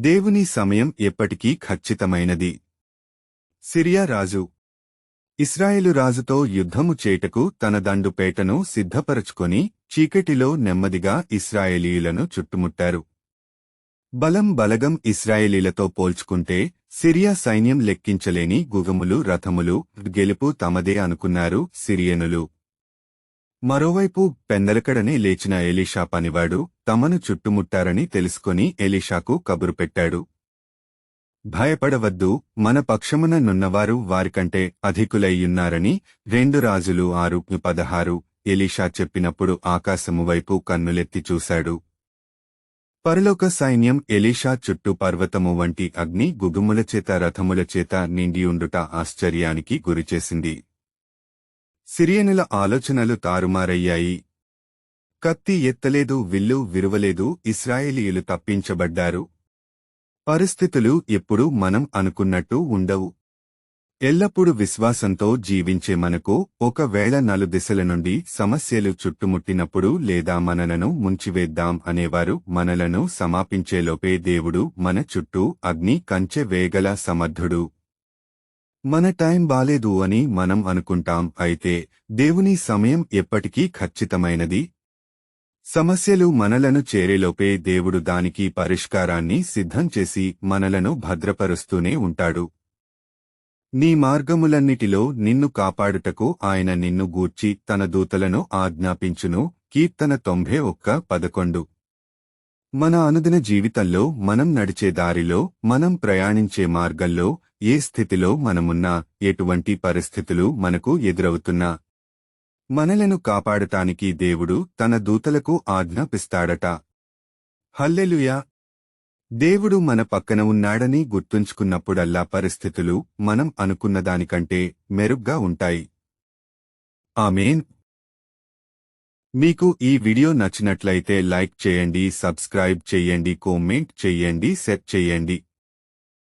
దేవుని సమయం ఎప్పటికీ ఖచ్చితమైనది. సిరియా రాజు. ఇస్రాయేలు రాజుతో యుద్ధము చేటకు తన దండుపేటను సిద్ధపరచుకొని చీకటిలో నెమ్మదిగా ఇస్రాయేలీయులను చుట్టుముట్టారు. బలం బలగం ఇస్రాయేలీలతో పోల్చుకుంటే సిరియా సైన్యం లెక్కించలేని గుగములు రథములు గెలుపు తమదే అనుకున్నారు సిరియనులు. మరోవైపు పెందలకడనే లేచిన ఎలీషా పనివాడు తమను చుట్టుముట్టారని తెలుసుకొని ఎలీషాకు కబురు పెట్టాడు. భయపడవద్దు మన పక్షమున నున్నవారు వారికంటే అధికులయ్యున్నారని రెండు రాజులు ఆరు పదహారు ఎలీషా చెప్పినప్పుడు ఆకాశము వైపు కన్నులెత్తి చూశాడు. పరలోక సైన్యం ఎలీషా చుట్టూ పర్వతము వంటి అగ్ని గుగుములచేత రథములచేత నిండియుండుట ఆశ్చర్యానికి గురిచేసింది. సిరియనుల ఆలోచనలు తారుమారయ్యాయి. కత్తి ఎత్తలేదు విల్లు విరువలేదు ఇస్రాయేలీయులు తప్పించబడ్డారు. పరిస్థితులు ఎప్పుడూ మనం అనుకున్నట్టు ఉండవు. ఎల్లప్పుడూ విశ్వాసంతో జీవించే మనకు ఒకవేళ నలుదిశల నుండి సమస్యలు చుట్టుముట్టినప్పుడు లేదా మనలను ముంచివేద్దాం అనేవారు మనలను సమాపించేలోపే దేవుడు మన చుట్టూ అగ్ని కంచె వేగల సమర్థుడు. మన టైం బాలేదు అని మనం అనుకుంటాం అయితే దేవుని సమయం ఎప్పటికీ ఖచ్చితమైనది. సమస్యలు మనలను చేరేలోపే దేవుడు దానికి పరిష్కారాన్ని సిద్ధం చేసి మనలను భద్రపరుస్తూనే ఉంటాడు. నీ మార్గములన్నిటిలో నిన్ను కాపాడుటకు ఆయన నిన్ను గూర్చి తన దూతలను ఆజ్ఞాపించును. కీర్తన తొంభై ఒక్క పదకొండు. మన అనుదిన జీవితంలో మనం నడిచే దారిలో మనం ప్రయాణించే మార్గంలో ఏ స్థితిలో మనమున్నా ఎటువంటి పరిస్థితులు మనకు ఎదురవుతున్నా. మనలను కాపాడటానికి దేవుడు తన దూతలకు ఆజ్ఞాపిస్తాడట. హల్లెలుయా! దేవుడు మన పక్కన ఉన్నాడని గుర్తుంచుకున్నప్పుడల్లా పరిస్థితులు మనం అనుకున్నదానికంటే మెరుగ్గా ఉంటాయి. ఆమెన్! మీకు ఈ వీడియో నచ్చినట్లయితే లైక్ చేయండి సబ్స్క్రైబ్ చేయండి కామెంట్ చేయండి సెట్ చేయండి.